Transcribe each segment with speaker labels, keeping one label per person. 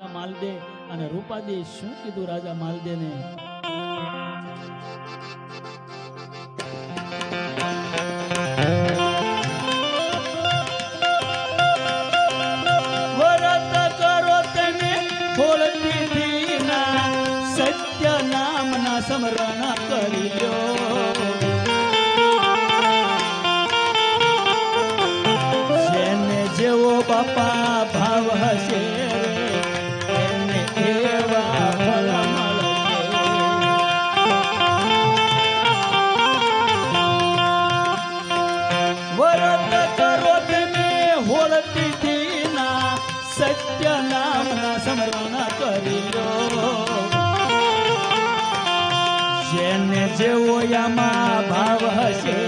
Speaker 1: માલદે અને રૂપાદે શું કીધું રાજા માલદેને? જેવો યામાં ભાવ હશે.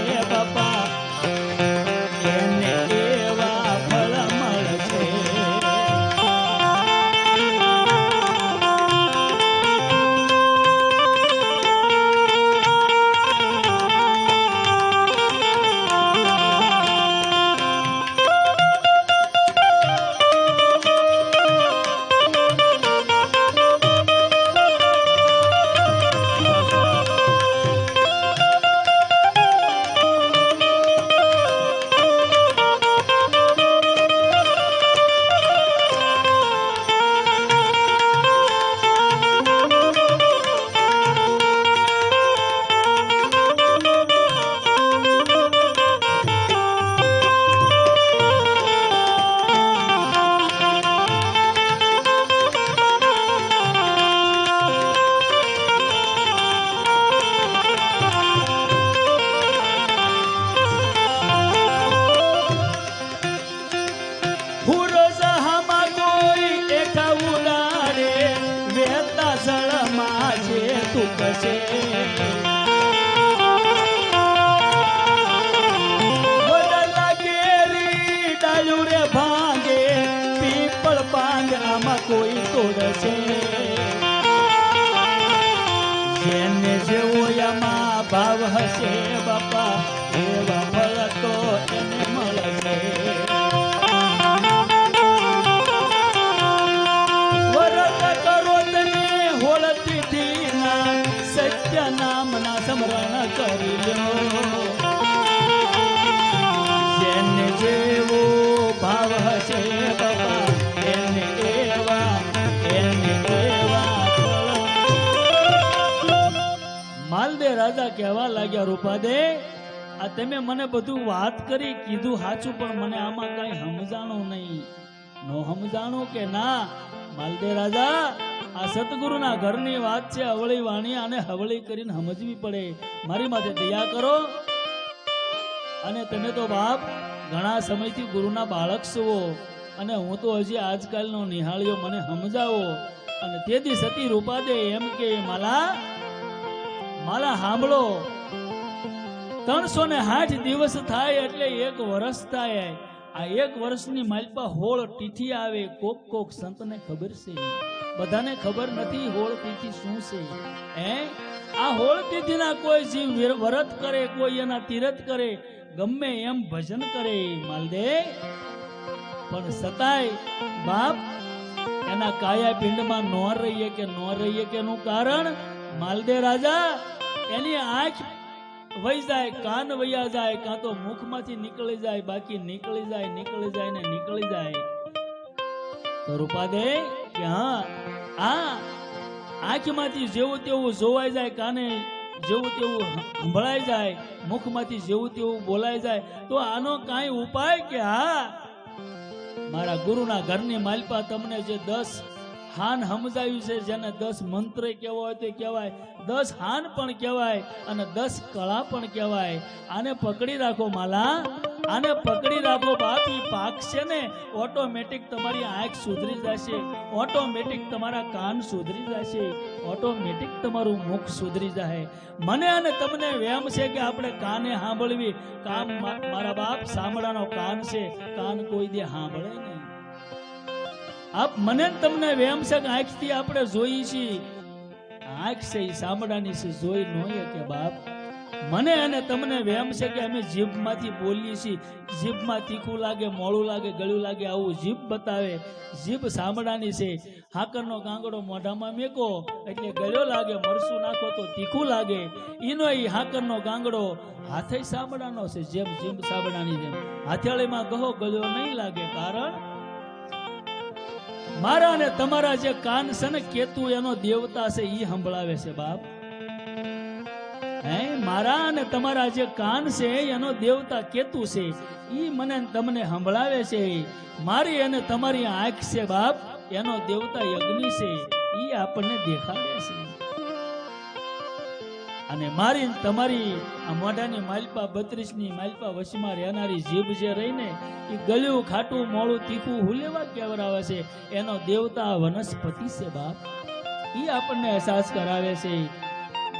Speaker 1: વહેતા જળમાં છે તું રાજા કહેવા લાગ્યા, રૂપાદે, આ તમે મને બધું વાત કરી, કીધું સાચું, પણ મને આમાં કઈ સમજાણો નહીં. નો સમજાણો કે ના? માલદે રાજા, આ સતગુરુના ઘરની વાત છે અવળી વાણી અને હવળી કરીને સમજવી પડે. મારી માથે દયા કરો. અને તમે તો બાપ ઘણા સમયથી ગુરુના બાળક છો અને હું તો હજી આજકાલનો નિહાળ્યો, મને સમજાવો. અને તેથી સતી રૂપાદે એમ કે, માલા માલા સાંભળો. ત્રણસો ને સાઠ દિવસ થાય એટલે એક વર્ષ થાય. આ એક વર્ષની માલપા હોળ તિથિ આવે. કોક કોક સંતને ખબર છે. બધાને ખબર નથી હોળ તિથિ શું છે. હે? આ હોળ તિથિના કોઈ જીવ વ્રત કરે, કોઈ એના તીરથ કરે, ગમે એમ ભજન કરે. માલદે. પણ સતાય બાપ એના કાયા પિંડમાં નો રહીએ કે નો રહીએ કે એનું કારણ? માલદે રાજા, એની આંખ વહી જાય, કાન વયા જાય, કાં તો મુખમાંથી નીકળી જાય, બાકી નીકળી જાય નીકળી જાય ને નીકળી જાય. તો રૂપાદે કે હા, આ આંખમાંથી જેવું તેવું જોવાઈ જાય, કાને જેવું તેવું સંભળાઈ જાય, મુખમાંથી જેવું તેવું બોલાઈ જાય, તો આનો કાંઈ ઉપાય કે હા? મારા ગુરુના ઘરની માલપા તમને જે દસ હાન સમજાયું છે જેને દસ મંત્ર કહેવા હોય તે કહેવાય. દસ હાન પણ કહેવાય અને દસ કળા પણ કહેવાય. આને પકડી રાખો માલા. આને પકડી રાખો બાપ પાકશે ને, ઓટોમેટિક તમારી આંખ સુધરી જશે. ઓટોમેટિક તમારા કાન સુધરી જશે. ઓટોમેટિક તમારું મુખ સુધરી જાય મને અને તમને વેમ છે કે આપણે કાને સાંભળવી. કામ મારા બાપ સાંભળાનો કાન છે. કાન કોઈ દે સાંભળે નહીં. આપ મને તમને વેમ છે કે આંખથી આપણે જોઈએ છીએ. આંખ છે એ સાંભળાની છે, જોઈ નોય કે બાપ. મને અને તમને વેમ છે કે અમે જીભમાંથી બોલીએ છીએ. જીભમાં તીખું લાગે, મોડું લાગે, ગળ્યું લાગે, આવું જીભ બતાવે. જીભ સાંભળાની છે. હાકરનો કાંગડો મોઢામાં મેકો, એટલે ગળ્યો લાગે, મરસું નાખો તો તીખું લાગે. એનો એ હાકરનો કાંગડો હાથે સાંભળાનો છે, જેમ જીભ સાંભળાની જેમ હાથેળીમાં કહો ગળ્યો નહીં લાગે. કારણ મારા ને તમારા જે કાન છે ને કેતુ, એનો દેવતા છે એ સંભળાવે છે, બાપ. હે, મારા અને તમારા જે કાન છે, એનો દેવતા કેતુ છે એ મને તમને સંભળાવે છે. મારી અને તમારી આંખ છે, બાપ, એનો દેવતા યજ્ઞ છે એ આપણને દેખાડે છે. અને મારી તમારી આ મોઢાની માલપા બત્રીસની માલપા વસીમાં રહેનારી જીભ જે રહીને એ ગળ્યું, ખાટું મોળું તીખું હુલેવા કેવરાવે છે, એનો દેવતા વનસ્પતિ છે બાપ. એ આપણને અહેસાસ કરાવે છે.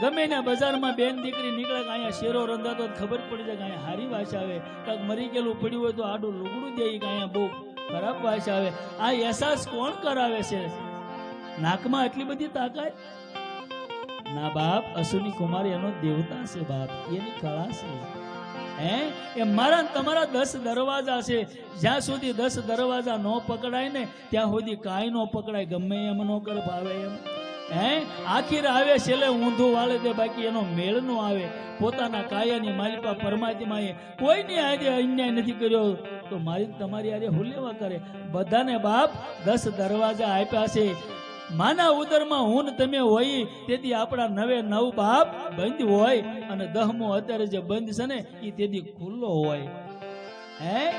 Speaker 1: ગમે ને બજારમાં બેન દીકરી નીકળે અહીંયા શેરો રંધાતો ખબર પડી જાય કે અહીંયા હારી વાસ આવે. કાંઈક મરી ગયેલું પડ્યું હોય તો આડું લુગડું દે કે અહીંયા બહુ ખરાબ વાસ આવે. આ અહેસાસ કોણ કરાવે છે? નાકમાં એટલી બધી તાકાત? ના બાપ અસુની કુમારી એનો દેવતા છે બાપ, એની કળા છે. એ મારા તમારા દસ દરવાજા છે. જ્યાં સુધી દસ દરવાજા ન પકડાય ને, ત્યાં સુધી કાંઈ ન પકડાય, ગમે એમ ન કર ભાવે એમ. હે? આખીર આવે છેલ્લે ઊંધું વાળે તે બાકી એનો મેળ નો આવે. પોતાના કાયાની માલિકા પરમાત્માએ કોઈની આજે અન્યાય નથી કર્યો, તો મારી તમારી આજે હુલેવા કરે. બધાને બાપ, દસ દરવાજા આપ્યા છે. માના ઉદરમાં હું તમે હોય, તેથી આપણા નવે નવ બાપ બંધ હોય અને દહમો અત્યારે જે બંધ છે ને એ તેથી ખુલ્લો હોય. હે?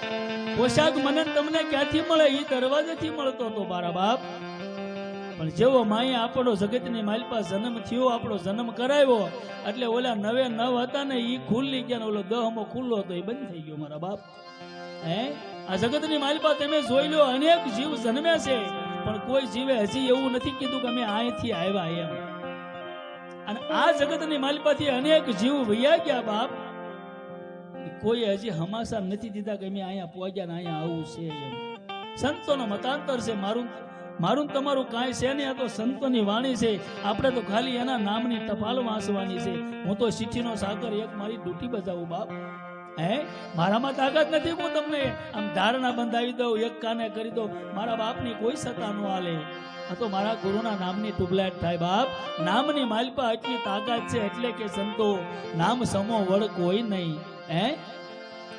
Speaker 1: પોશાક મને તમને ક્યાંથી મળે? એ દરવાજેથી મળતો હતો મારા બાપ. પણ જેવો માએ આપણો જગતની માલપા જન્મ થયો, આપણો જન્મ કરાવ્યો, એટલે ઓલા નવે નવ હતા ને એ ખુલ્લી ગયા ઓલો દહમો ખુલ્લો હતો એ બંધ થઈ ગયો મારા બાપ. હે? આ જગતની માલપા તમે જોઈ લો, અનેક જીવ જન્મે છે. પણ કોઈ જીવે હજી એવું નથી કીધું કે અમે અહીંથી આવ્યા એમ. અને આ જગતની માલિપાથી અનેક જીવ વૈયા ગયા બાપ. કોઈ હજી હમાસા નથી દીધા કે અમે અહીંયા પહોંચ્યા ને અહીંયા આવું છે એમ. સંતોનો મતાંતર છે, મારું મારું તમારું કાંઈ છે નહીં, આ તો સંતોની વાણી છે. આપણે તો ખાલી એના નામની ટપાલ વાંચવાની છે. હું તો સિટીનો સાગર એક મારી ડૂટી બજાવું બાપ. મારામાં તાકાત નથી હું તમને આમ ધારણા બંધાવી દઉં, એક કરી દઉં. મારા બાપની કોઈ સત્તા ન હાલે. આ તો મારા ગુરુના નામની ટુબલાટ થાય બાપ. નામની માલપા એટલી તાકાત છે એટલે કે સંતો, નામ સમો વડ કોઈ નહીં. હે?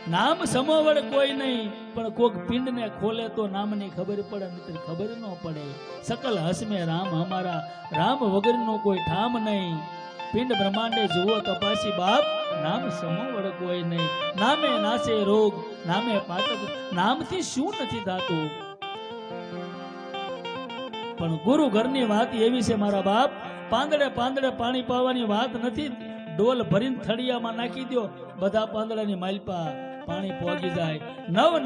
Speaker 1: નામ સમો વડ કોઈ નહીં. પણ કોક પિંડને ખોલે તો નામની ખબર પડે, મિત્ર, ખબર ન પડે. સકલ હસમે રામ અમારા. રામ વગરનો કોઈ ઠામ નહીં. પિંડ બ્રહ્માંડે જુઓ તપાસી બાપ નામ સમો કોઈ નહીં. નામે નાસે રોગ, નામે પાતક, નામથી શું નથી થતું? પણ ગુરુ ઘરની વાત એવી છે મારા બાપ, પાંદડે પાંદડે પાણી પાવાની વાત નથી. ડોલ ભરીને થળિયામાં નાખી દો બધા પાંદડાની માલપા. પાણી પોગી જાય. નવ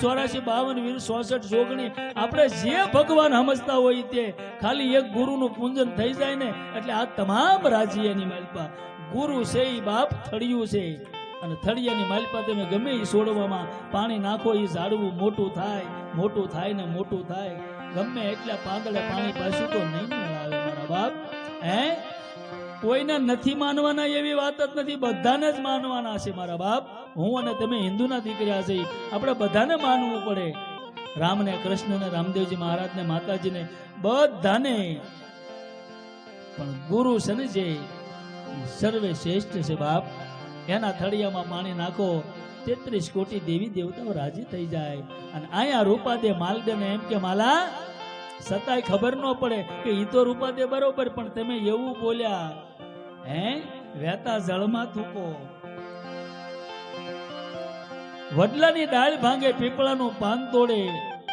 Speaker 1: ચોરાશી બાવન વીર ચોસઠ જોગણી. આપણે જે ભગવાન સમજતા હોય તે. ખાલી એક ગુરુનું પૂજન થઈ જાય ને એટલે આ તમામ રાજી એની માલપા. ગુરુ છે એ બાપ, થળિયું છે અને થળિયાની માલપા તમે ગમે એ છોડવામાં પાણી નાખો એ ઝાડવું મોટું થાય મોટું થાય ને મોટું થાય. ગમે એટલા પાંદડે પાણી પાછું તો નહીં આવે મારા બાપ. હે? કોઈને નથી માનવાના એવી વાત જ નથી. બધાને જ માનવાના છે મારા બાપ. હું અને તમે હિન્દુના દીકરા છે. આપણે બધાને માનવું પડે. રામને, કૃષ્ણને, રામદેવજી મહારાજને, માતાજીને બધાને. પણ ગુરુ છે ને જે સર્વે શ્રેષ્ઠ છે બાપ. એના થળિયામાં પાણી નાખો. તેત્રીસ કોટી દેવી દેવતાઓ રાજી થઈ જાય. અને અહીંયા રૂપાદે માલદેને એમ કે, માલા, સતાય ખબર ન પડે કે એ તો રૂપાદે બરોબર, પણ તમે એવું બોલ્યા. હે? વહેતા જળમાં થૂકો. વડલાની ડાળ ભાંગે પીપળાનું પાન તોડે.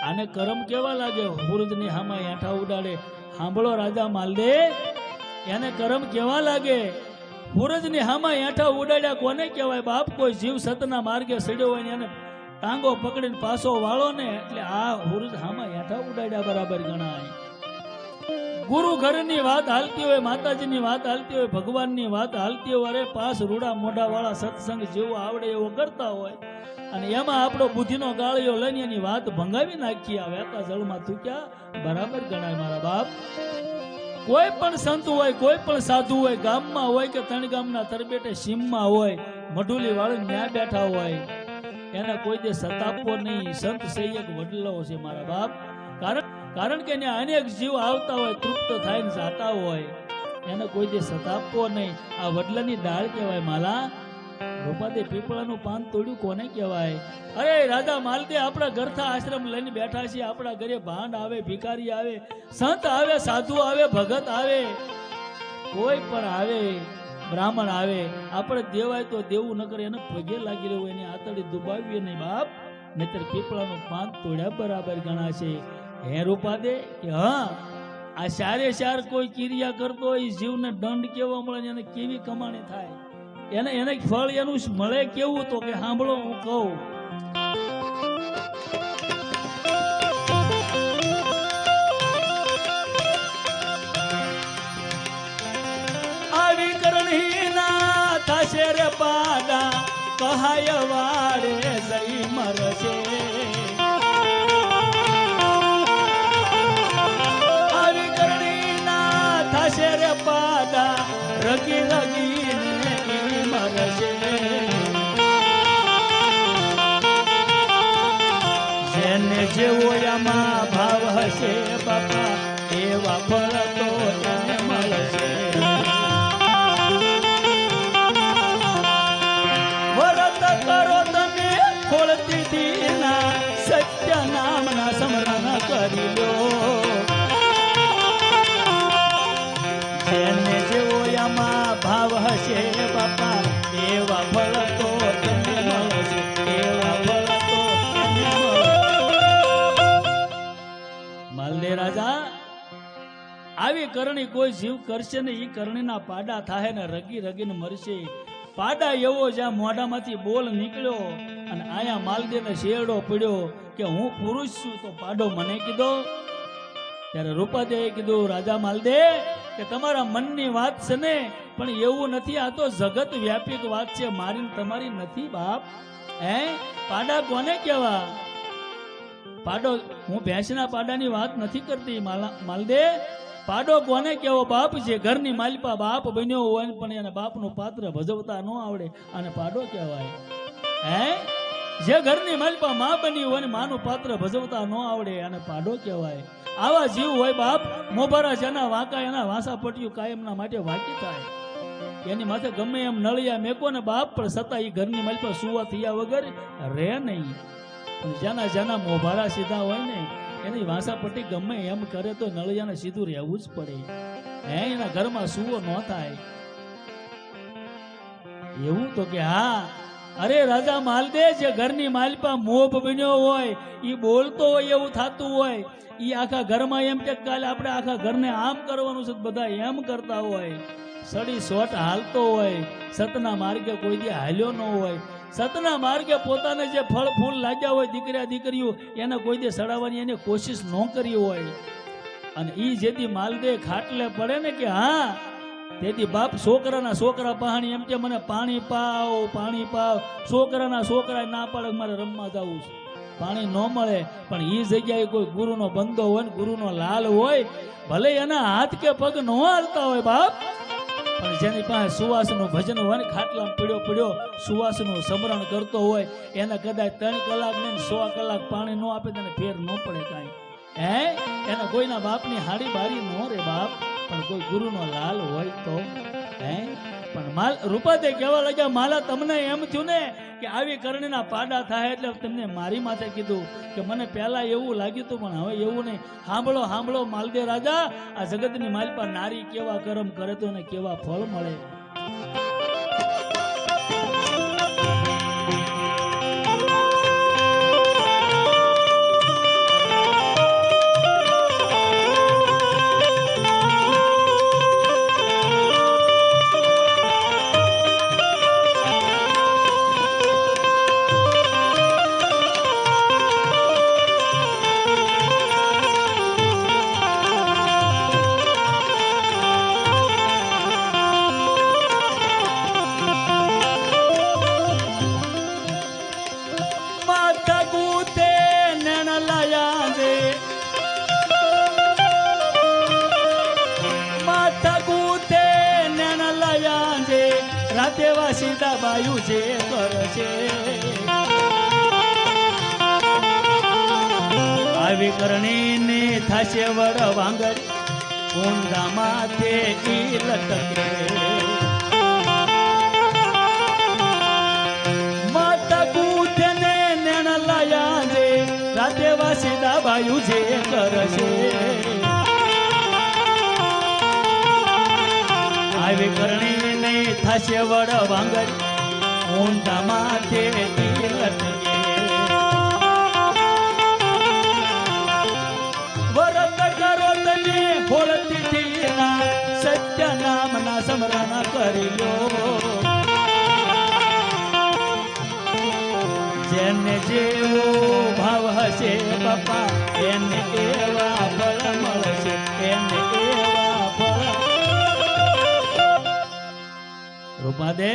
Speaker 1: આને કરમ કેવા લાગે? હુરજની હામાં હેઠા ઉડાડે. સાંભળો રાજા માલદે, એને કરમ કેવા લાગે? હુરજની હામાં હેઠા ઉડાડ્યા કોને કહેવાય? બાપ કોઈ જીવ સતના માર્ગે સડ્યો હોય એને ટાંગો પકડીને પાછો વાળો ને, એટલે આ હુરજ હામાં હેઠા ઉડાડ્યા બરાબર ગણાય. ગુરુ ઘરની વાત હાલતી હોય, માતાજીની વાત હાલતી હોય, ભગવાનની વાત હાલતી હોય, અરે પાસ રૂડા મોઢાવાળા સત્સંગ જેવો આવડે એવો કરતા હોય. અને એમાં આપણો બુદ્ધિનો ગાળિયો લઈને એની વાત ભંગાવી નાખી આ જળમાં થૂક્યા. બરાબર ગણાય મારા બાપ. કોઈ પણ સંત હોય, કોઈ પણ સાધુ હોય, ગામમાં હોય કે ત્રણ ગામના તરબેટે સીમમાં હોય મઢુલી વાળું ન્યા બેઠા હોય, એને કોઈ દે સતાપવો નહીં. સંત એક વડલો છે મારા બાપ. કારણ કારણ કે એને અનેક જીવ આવતા હોય, તૃપ્ત થાય જાતા હોય. એને કોઈ સતાપવો નહીં. આ વડલાની દાળ કહેવાય, માલા. રૂપાદે પીપળાનું પાન તોડ્યું કોને કહેવાય? અરે રાજા માલદે આપણા ઘરથા આશ્રમ લઈને બેઠા છીએ. આપણા ઘરે ભાંડ આવે, ભિખારી આવે, સંત આવે, સાધુ આવે, ભગત આવે. કોઈ પણ આવે, બ્રાહ્મણ આવે, આપણે દેવાય તો દેવું ન કરે, એને પગે લાગી રહ્યું એની આતડી દુબાવીએ નહીં, બાપ. નહીતર પીપળાનું પાન તોડ્યા બરાબર ગણાશે. હે રૂપાદે? કે હા, આ સારે સાર કોઈ ક્રિયા કરતો હોય જીવને દંડ કેવો મળે એને કેવી કમાણી થાય? એને એને ફળ એનું મળે કેવું તો કે સાંભળો હું કહું. આવી કરણીના થશે રે પાડા, કહાય વાળે એવા ફળ તો એને મળશે. કરણી કોઈ જીવ કરશે ને એ કરણીના પાડા થાય ને રગી રગીને મરશે. પાડા એવો જ્યાં મોઢામાંથી બોલ નીકળ્યો અને આયા માલદેને શેરડો પડ્યો કે હું પુરુષ છું તો પાડો મને કીધો. ત્યારે રૂપાદેવે કીધું, રાજા માલદે, કે તમારા મનની વાત છે ને, પણ એવું નથી, આ તો જગત વ્યાપિક વાત છે મારી તમારી નથી બાપ. હે? પાડા કોને કહેવા? પાડો, હું ભેંસના પાડાની વાત નથી કરતી માલદે. પાડો કોને કેવો બાપ છે? ઘરની માલિપા બાપ બન્યો હોય પણ એને બાપનું પાત્ર ભજવતા ન આવડે. અને પાડો કહેવાય. હે? જે ઘરની માલિપા માં બની હોય માનું પાત્ર ભજવતા ન આવડે અને પાડો કહેવાય. આવા જીવ હોય બાપ, મોભારા જેના વાંકા એના વાંસા પટ્યું કાયમના માટે વાંકી થાય. એની માથે ગમે એમ નળિયા મેકો ને બાપ, પણ છતાં એ ઘરની માલિપા સુવા થયા વગર રહે નહીં. જેના જેના મોભારા સીધા હોય ને એની વાસાપટ્ટી ગમે એમ કરે તો નળિયાને સીધું રહેવું જ પડે. હે, એના ઘરમાં સુવો ન થાય. એવું તો કે હા. અરે, રાજા માલદે જે ઘરની માલપા મોભ બન્યો હોય, ઈ બોલતો હોય એવું થતું હોય. ઈ આખા ઘરમાં એમ કે કાલે આપણે આખા ઘરને આમ કરવાનું છે બધા એમ કરતા હોય. સડી સોટ હાલતો હોય. સતના માર્ગે કોઈ દી હાલ્યો ન હોય. સતના માર્ગે પોતાને જે ફળ ફૂલ લાગ્યા હોય દીકરા દીકરીઓ, એને કોઈ દે સડાવવાની એને કોશિશ ન કરી હોય. અને એ જેથી માલદે ખાટલે પડે ને કે હા, તેથી બાપ છોકરાના છોકરા પહાણી એમ કે મને પાણી પાવ પાણી પાવ છોકરાના છોકરા ના પાડે મારે રમવા જવું છે. પાણી ન મળે, પણ એ જગ્યાએ કોઈ ગુરુનો બંદો હોય ને ગુરુનો લાલ હોય, ભલે એના હાથ કે પગ ન હાલતા હોય બાપ. પણ જેની પાસે સુવાસનું ભજન હોય ને, ખાટલામાં પડ્યો પડ્યો સુવાસનું સમરણ કરતો હોય, એને કદાચ ત્રણ કલાક ને સો કલાક પાણી ન આપે તેને ફેર ન પડે કાંઈ. હે? એને કોઈના બાપની હાડી બારી ન રે બાપ, પણ કોઈ ગુરુનો લાલ હોય તો. હે? પણ માલ રૂપાતે કહેવા લાગ્યા, માલા, તમને એમ થયું ને કે આવી કરણીના પાડા થાય એટલે તમને મારી માથે કીધું કે મને પહેલા એવું લાગ્યું હતું, પણ હવે એવું નહીં. સાંભળો સાંભળો માલદે રાજા, આ જગતની માલપા નારી કેવા કરમ કરે તો ને કેવા ફળ મળે? સીધા બાયુ જે કરશે. આવી કરણીને થશે વર વાંગર ઊંડા માથે લટકે. કરશે. આવી કરણીને થશે વડ વાંગર. ઊંડા માથે વરત કરો તને ખોળતી સત્ય નામના સમરણ કરી લો. જેને જેવો ભાવ હશે બાપા, એને એવા રૂપાદે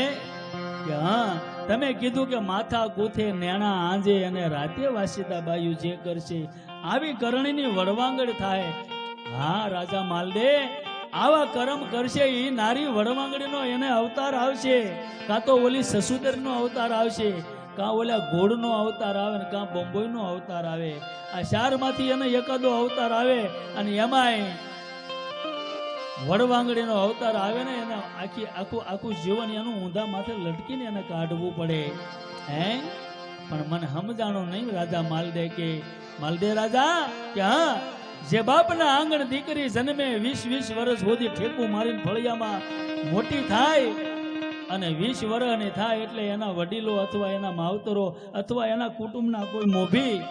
Speaker 1: કે હા, તમે કીધું કે માથા કુથે નેણા આંજે અને રાતે વાસીદા બાયુ જે કરશે, આવી કરણીની વડવાંગડ થાય. હા, રાજા માલદે, આવા કરમ કરશે એ નારી વડવાંગડીનો એને અવતાર આવશે. કાં તો ઓલી સસુદરનો અવતાર આવશે, કાં ઓલા ઘોડનો અવતાર આવે ને કાં બોમ્બોઈનો અવતાર આવે. આ ચારમાંથી એને એકાદો અવતાર આવે અને એમાંય વડવાંગડીનો અવતાર આવે ને એને આખી, આખું આખું જીવન એનું ઊંધા માથે લટકીને એને કાઢવું પડે. હે? પણ મને સમજાણો નહીં રાજા માલદે કે, માલદે રાજા, કે હા, જે બાપના આંગણ દીકરી જન્મે વીસ વીસ વર્ષ સુધી ઠેકું મારીને ફળિયામાં મોટી થાય અને વીસ વર્ષની થાય એટલે એના વડીલો અથવા એના માવતરો અથવા એના કુટુંબના કોઈ મોભી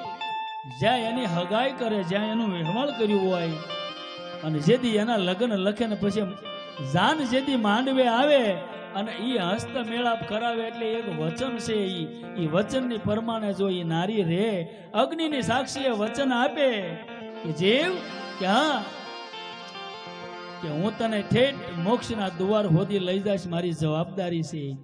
Speaker 1: જ્યાં એની હગાઈ કરે, જ્યાં એનું વહેવાળ કર્યું હોય અને જેદી એના લગ્ન લખે ને પછી જાન જેદી માંડવે આવે અને એ હસ્ત મેળાપ કરાવે એટલે એક વચન છે એ એ વચનની પરમાણે જો એ નારી રે, અગ્નિની સાક્ષીએ વચન આપે કે જીવ, કે હા, કે હું તને ઠેઠ મોક્ષના દુવાર હોદી લઈ જઈશ, મારી જવાબદારી છે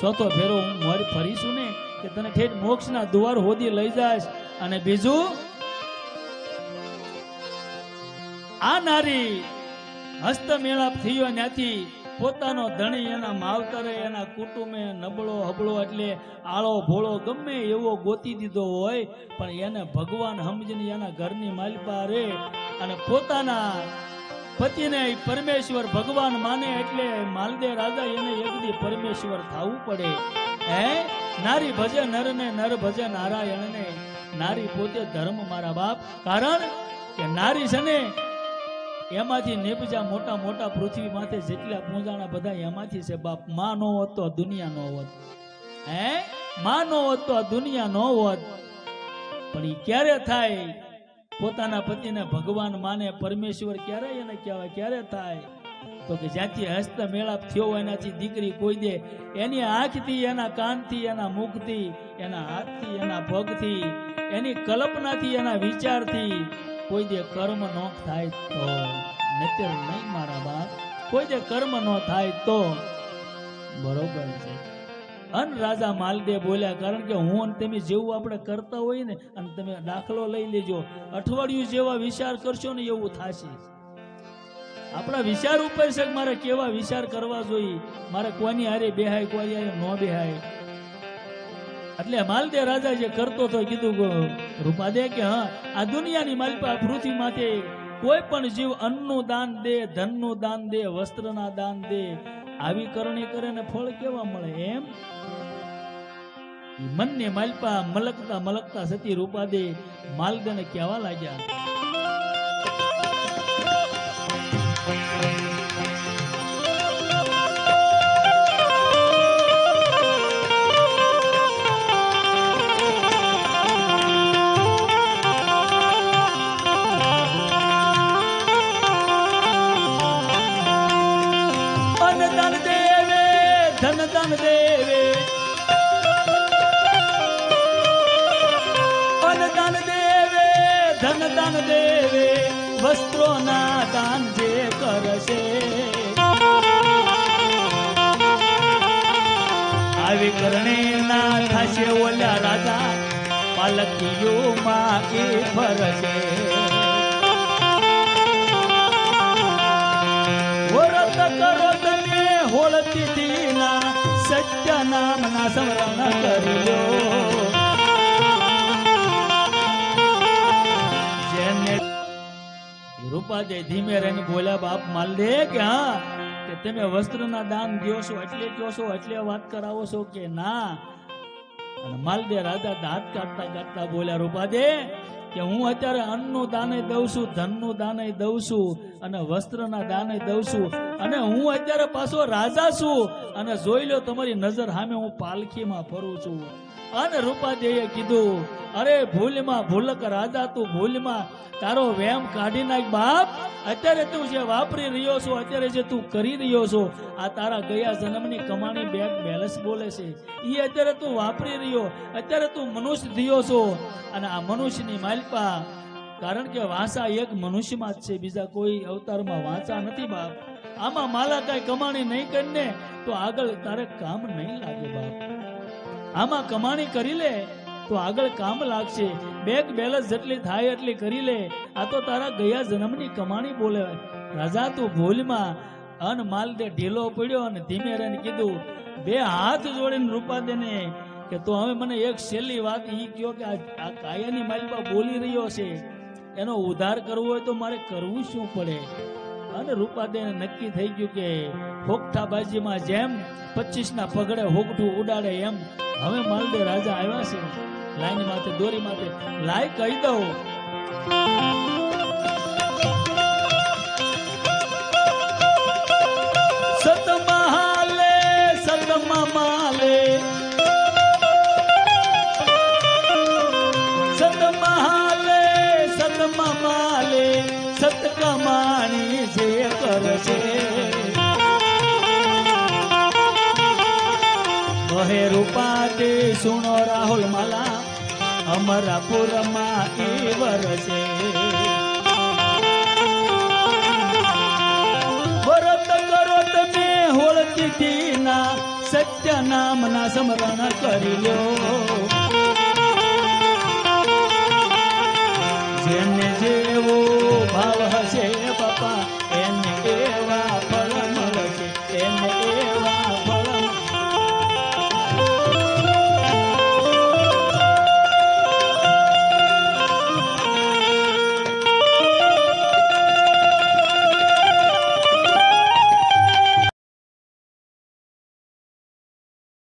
Speaker 1: ચોથો ફેરો હું ફરીશું ને કે તને ઠેઠ મોક્ષના દુવાર હોદી લઈ જઈશ અને બીજું આ નારી હસ્તમેળાપ થયો ત્યાંથી પોતાનો ધણી એના માવતરે, એના કુટુંબે નબળો, હબળો એટલે આળો ભોળો ગમે એવો ગોતી દીધો હોય, પણ એને ભગવાન સમજીને એના ઘરની માલપા રે અને પોતાના પતિને પરમેશ્વર ભગવાન માને એટલે માલદે રાજા એને એકદી પરમેશ્વર થવું પડે. હે? નારી ભજે નર ને નર ભજે નારાયણ ને. નારી પોતે ધર્મ મારા બાપ. કારણ કે નારી છે ને એમાંથી નેપજા મોટા મોટા પૃથ્વી માથે જેટલા પૂંજાણા બધા એમાંથી છે. બાપ, માં નો હોત તો દુનિયા નો હોત. હે? માં નો હોત તો દુનિયા નો હોત. પણ એ ક્યારે થાય? પોતાના પતિને ભગવાન માને, પરમેશ્વર ક્યારે એને કહેવાય? ક્યારે થાય? તો કે જ્યાંથી હસ્ત મેળાપ થયો એનાથી દીકરી કોઈ દે. એની આંખથી, એના કાનથી, એના મુખથી, એના હાથથી, એના પગથી, એની કલ્પનાથી, એના વિચારથી કોઈ દે કર્મ ન થાય તો નતર નહીં મારા બાપ. કોઈ દે કર્મ ન થાય તો બરોબર છે. અન રાજા માલદે બોલ્યા, કારણ કે હું અને તમે જેવું આપણે કરતા હોય ને, અને તમે દાખલો લઈ લેજો, અઠવાડિયું જેવા વિચાર કરશો ને એવું થશે. આપણા વિચાર ઉપર છે મારે કેવા વિચાર કરવા જોઈએ? મારે કોની હારે બેહાય, કોની હારે ન બેહાય? એટલે માલદે રાજા જે કરતો હતો કીધું રૂપાદે કે, હા, આ દુનિયાની માલિપા પૃથ્વી માથે કોઈ પણ જીવ અન્નનું દાન દે, ધનનું દાન દે, વસ્ત્રના દાન દે, આવી કરણી કરે ને ફળ કેવા મળે એમ? મનને માલપા મલકતા મલકતા સતી રૂપાદે માલદને કહેવા લાગ્યા વ્રત કરો તમે હોળતી દીના સત્ય નામના સ્મરણ કરજો રૂપાજે ધીમે રહીને બોલ્યા બાપ માલ દે કે હા કે તમે વસ્ત્રના દાન દ્યો છો એટલે કહો છો એટલે વાત કરાવો છો કે ના અને માલદે રાજા હાથ કાઢતા કાઢતા બોલ્યા રૂપાદે કે હું અત્યારે અન્નનું દાને દઉં છું, ધનનું દાને દઉં છું અને વસ્ત્રના દાને દઉં છું અને હું અત્યારે પાછો રાજા છું અને જોઈ લો તમારી નજર સામે હું પાલખીમાં ફરું છું. અને રૂપાદેવીએ કીધું અરે ભૂલમાં ભૂલક રાજા, તું ભૂલમાં. તારો વેમ કાઢી નાખ, બાપ. અત્યારે તું જે વાપરી રહ્યો છો, અત્યારે જે તું કરી રહ્યો છો, આ તારા ગયા જન્મની કમાણી બેગ બેલેન્સ બોલે છે. એ અત્યારે તું વાપરી રહ્યો, અત્યારે તું મનુષ્ય થયો છો. અને આ મનુષ્યની માલપા, કારણ કે વાંસા એક મનુષ્યમાં જ છે, બીજા કોઈ અવતારમાં વાંચા નથી, બાપ. આમાં માલા કાંઈ કમાણી નહીં કરીને, તો આગળ તારે કામ નહીં લાગે, બાપ. આમાં કમાણી કરી લે તો આગળ કામ લાગશે. બેગ બેલેન્સ જેટલી થાય એટલી કરી લે. આ તો તારા ગયા જન્મની કમાણી બોલે. રાજા, તું ભૂલમાં. અન માલ દે ઢીલો પડ્યો અને ધીમે રહીને કીધું, બે હાથ જોડીને રૂપા દેને કે તો હવે મને એક છેલ્લી વાત ઈ કયો કે આ કાયાની માલિકા બોલી રહ્યો છે. એનો ઉધાર કરવો હોય તો મારે કરવું શું પડે? અને રૂપાદેને નક્કી થઈ ગયું કે હોકઠાબાજીમાં જેમ પચીસ ના પગડે હોકઠું ઉડાડે એમ હવે માલદે રાજા આવ્યા છે. લાઈન માથે, દોરી માથે. લાઈ કહી દઉં. સતમહાલે સતમમાલે સતમહાલે, સતમમાલે, સતકમાણી જે કરશે. કહે રૂપાતે સુણો રાહુલ માલા. અમરાપુરમાં એ વરસે. વરત કરો તમે હોળતીથીના સત્ય નામના સ્મરણ કરી લો જેને જેવો ભાવ